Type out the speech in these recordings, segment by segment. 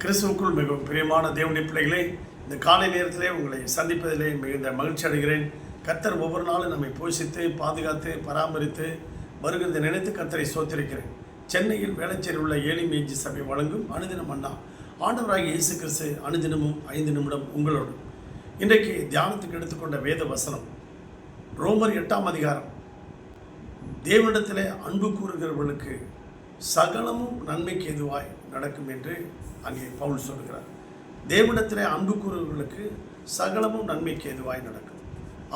கிறிஸ்துவுக்குள் மிகவும் பிரியமான தேவனுடைய பிள்ளைகளே இந்த காலை நேரத்திலே உங்களை சந்திப்பதிலே மிகுந்த மகிழ்ச்சி அடைகிறேன். கத்தர் ஒவ்வொரு நாளும் நம்மை போஷித்து பாதுகாத்து பராமரித்து வருகிறத நினைத்து கத்தரை சோத்திருக்கிறேன். சென்னையில் வேளச்சேரி உள்ள ஏழி மேஜி சபை வழங்கும் அனுதினம் அண்ணா. ஆண்டவராகிய இயேசு கிறிஸ்து அனுதினமும் ஐந்து நிமிடம் உங்களோடு. இன்றைக்கு தியானத்துக்கு எடுத்துக்கொண்ட வேத வசனம் ரோமர் எட்டாம் அதிகாரம். தேவனிடத்தில் அன்பு கூறுகிறவர்களுக்கு சகலமும் நன்மைக்கு எதுவாய் நடக்கும் என்று அங்கே பவுல் சொல்கிறார் தேவனிடத்திலே அன்பு கூறுவர்களுக்கு சகலமும் நன்மைக்கு எதுவாய் நடக்கும்.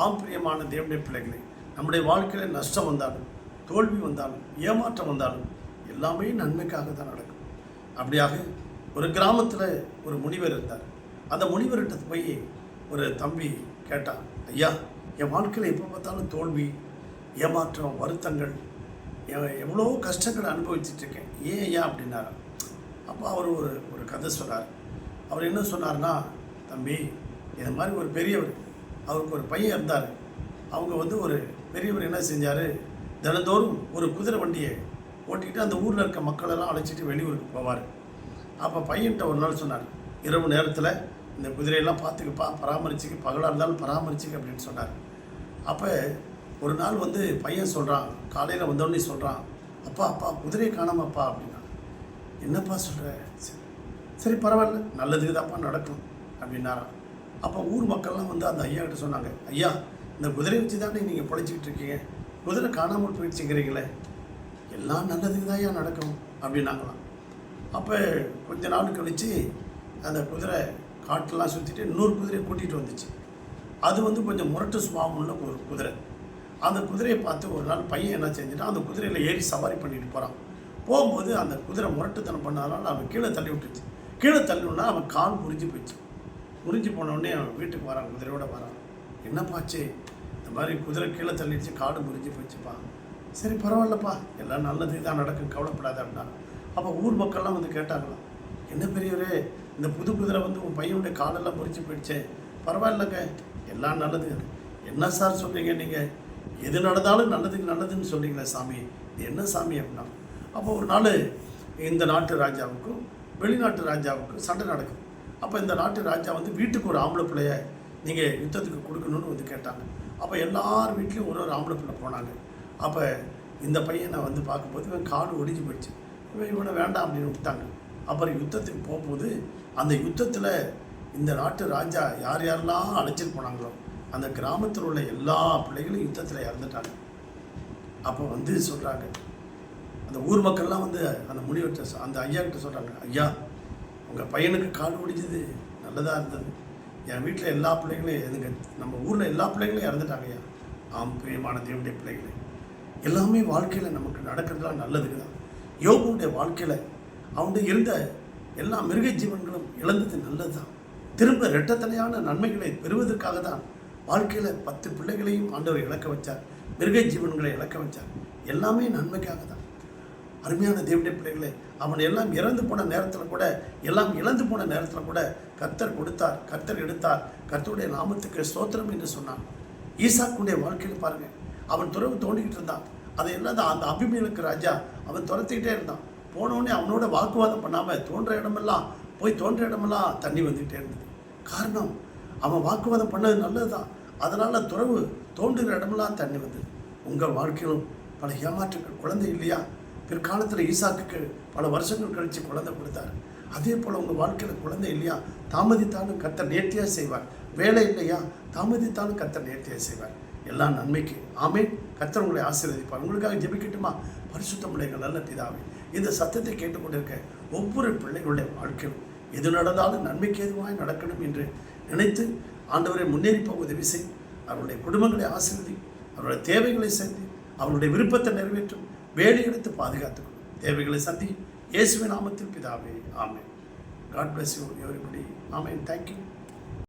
ஆம் பிரியமான தேவனுடைய பிள்ளைகளே நம்முடைய வாழ்க்கையில் நஷ்டம் வந்தாலும் தோல்வி வந்தாலும் ஏமாற்றம் வந்தாலும் எல்லாமே நன்மைக்காக தான் நடக்கும். அப்படியாக ஒரு கிராமத்தில் ஒரு முனிவர் இருந்தார். அந்த முனிவர்கிட்ட போய் ஒரு தம்பி கேட்டான் ஐயா என் வாழ்க்கையில் எப்போ பார்த்தாலும் தோல்வி ஏமாற்றம் வருத்தங்கள் எவ்வளோ கஷ்டங்களை அனுபவிச்சுட்டு இருக்கேன் ஏன் ஏன் அப்படின்னாரு அப்போ அவர் ஒரு ஒரு கதை சொன்னார். அவர் என்ன சொன்னார்னா தம்பி இது மாதிரி ஒரு பெரியவர் அவருக்கு ஒரு பையன் இருந்தார். அவங்க வந்து ஒரு பெரியவர் என்ன செஞ்சார்? தினந்தோறும் ஒரு குதிரை வண்டியை ஓட்டிக்கிட்டு அந்த ஊரில் இருக்க மக்களெல்லாம் அழைச்சிட்டு வெளியூருக்கு போவார். அப்போ பையன்கிட்ட ஒரு நாள் சொன்னார் இரவு நேரத்தில் இந்த குதிரையெல்லாம் பார்த்துக்கப்பா பராமரிச்சுக்க பகலாக இருந்தாலும் பராமரிச்சுக்க அப்படின்னு சொன்னார். அப்போ ஒரு நாள் வந்து பையன் சொல்கிறான் காலையில் வந்தோடனே சொல்கிறான் அப்பா அப்பா குதிரையை காணாமப்பா அப்படின்னா என்னப்பா சொல்கிற சரி சரி பரவாயில்ல நல்லதுக்கு தான்ப்பா நடக்கும் அப்படின்னாராம். அப்போ ஊர் மக்கள்லாம் வந்து அந்த ஐயா கிட்ட சொன்னாங்க ஐயா இந்த குதிரையை வச்சு தானே நீங்கள் பொழைச்சிக்கிட்டு இருக்கீங்க? குதிரை காணாமல் போயிடுச்சுங்கிறீங்களே எல்லாம் நல்லதுக்கு தான் ஐயா நடக்கும் அப்படின்னாங்களாம். அப்போ கொஞ்ச நாள் கழித்து அந்த குதிரை காட்டெல்லாம் சுற்றிட்டு இன்னொரு குதிரையை கூட்டிகிட்டு வந்துச்சு. அது வந்து கொஞ்சம் முரட்டு சுபாவம் உள்ள ஒரு குதிரை. அந்த குதிரையை பார்த்து ஒரு நாள் பையன் என்ன செஞ்சுன்னா அந்த குதிரையில் ஏறி சவாரி பண்ணிட்டு போகிறான் போகும்போது அந்த குதிரை முரட்டுத்தனம் பண்ணாலும் அவன் கீழே தள்ளி விட்டுச்சு. கீழே தள்ளினா அவன் கால் முறிஞ்சு போயிடுச்சு. முறிஞ்சு போன அவன் வீட்டுக்கு வரான் குதிரையோட வரான். என்னப்பாச்சு இந்த மாதிரி குதிரை கீழே தள்ளிடுச்சு காடு முறிஞ்சு போயிடுச்சுப்பா. சரி பரவாயில்லப்பா. எல்லாம் நல்லது தான் நடக்கும் கவலைப்படாத அப்படின்னா. அப்போ ஊர் மக்கள்லாம் வந்து கேட்டாங்களாம் என்ன பெரியவரே இந்த புது குதிரை வந்து உன் பையனுடைய காலெல்லாம் முறிஞ்சு போயிடுச்சே. பரவாயில்லைங்க எல்லாம் நல்லது. என்ன சார் சொல்கிறீங்க நீங்கள் எது நடந்தாலும் நல்லதுக்கு நல்லதுன்னு சொல்றீங்களே சாமி. இது என்ன சாமி அப்படின்னா அப்போ ஒரு நாள் இந்த நாட்டு ராஜாவுக்கும் வெளிநாட்டு ராஜாவுக்கும் சண்டை நடக்கும். அப்போ இந்த நாட்டு ராஜா வந்து வீட்டுக்கு ஒரு ஆம்பளை பிள்ளைய நீங்கள் யுத்தத்துக்கு கொடுக்கணும்னு வந்து கேட்டாங்க. அப்போ எல்லார் வீட்லேயும் ஒரு ஒரு ஆம்பளை பிள்ளை போனாங்க. அப்போ இந்த பையனை வந்து பார்க்கும்போது இவன் காடு ஒடிஞ்சு போயிடுச்சு. இவன் இவனை வேண்டாம் அப்படின்னு விட்டாங்க அப்புறம் யுத்தத்துக்கு போகும்போது அந்த யுத்தத்தில் இந்த நாட்டு ராஜா யார் யாரெல்லாம் அழைச்சிட்டு போனாங்களோ அந்த கிராமத்தில் உள்ள எல்லா பிள்ளைகளும் யுத்தத்தில் இறந்துட்டாங்க. அப்போ வந்து சொல்கிறாங்க அந்த ஊர் மக்கள்லாம் வந்து அந்த முனிவர்கிட்ட அந்த ஐயா கிட்ட சொல்கிறாங்க ஐயா உங்கள் பையனுக்கு கால் ஒடிஞ்சது நல்லதாக இருந்தது. என் வீட்டில் எல்லா பிள்ளைகளையும் எதுங்க நம்ம ஊரில் எல்லா பிள்ளைகளையும் இறந்துட்டாங்க ஐயா. ஆம் பிரியமான தேவனுடைய பிள்ளைகளே. எல்லாமே வாழ்க்கையில் நமக்கு நடக்கிறதுலாம் நல்லதுக்கு தான். யோகனுடைய வாழ்க்கையில் அவனுடைய இருந்த எல்லா மிருக ஜீவன்களும் இழந்தது நல்லது தான் திரும்ப இரட்டத்தனையான நன்மைகளை பெறுவதற்காக தான் வாழ்க்கையில் பத்து பிள்ளைகளையும் ஆண்டவர் இழக்க வச்சார். மிருக ஜீவன்களை இழக்க வச்சார். எல்லாமே நன்மைக்காக தான். அருமையான தேவடைய பிள்ளைகளே அவன் எல்லாம் இறந்து போன நேரத்தில் கூட எல்லாம் இழந்து போன நேரத்தில் கூட கர்த்தர் கொடுத்தார் கர்த்தர் எடுத்தார். கர்த்தருடைய நாமத்துக்கு ஸ்தோத்திரம் என்று சொன்னான். ஈசாக்குடைய வாழ்க்கையில் பாருங்கள் அவன் துறவு தோண்டிக்கிட்டு இருந்தான். அதை எல்லாம் அந்த அபிமேலுக்கு ராஜா அவன் துரத்திக்கிட்டே இருந்தான். போனவுடனே அவனோட வாக்குவாதம் பண்ணாமல் தோன்ற இடமெல்லாம் போய் தோன்ற இடமெல்லாம் தண்ணி வந்துக்கிட்டே இருந்தது. காரணம் அவன் வாக்குவாதம் பண்ணது நல்லதுதான். அதனால் துறவு தோன்றுகிற இடமெல்லாம் தண்ணி வந்தது உங்கள் வாழ்க்கையிலும் பல ஏமாற்றங்கள் குழந்தை இல்லையா? பிற்காலத்தில் ஈசாக்கு பல வருஷங்கள் கழித்து குழந்தை கொடுத்தார். அதே போல் உங்கள் வாழ்க்கையில் குழந்தை இல்லையா? தாமதித்தாலும் கர்த்தர் நேர்த்தியாக செய்வார். வேலை இல்லையா? தாமதித்தாலும் கர்த்தர் நேர்த்தியாக செய்வார். எல்லாம் நன்மைக்கு ஆமேன். கத்தர் உங்களை ஆசீர்வதிப்பார். உங்களுக்காக ஜெபிக்கட்டுமா? பரிசுத்த பிள்ளைகள் நல்ல பிதாவே. இந்த சத்தத்தை கேட்டுக்கொண்டிருக்க ஒவ்வொரு பிள்ளைகளுடைய வாழ்க்கையிலும் எது நடந்தாலும் நன்மைக்கு எதுவாக நடக்கணும் என்று நினைத்து ஆண்டவரை முன்னேறிப்ப உதவி செய். அவருடைய குடும்பங்களை ஆசிர்வதி அவருடைய தேவைகளை சந்தி அவருடைய விருப்பத்தை நிறைவேற்றும். வேலை எடுத்து பாதுகாத்துக்கணும் தேவைகளை சந்தி இயேசுவின் நாமத்தில் பிதாவே ஆமென். God bless you everybody amen. Thank you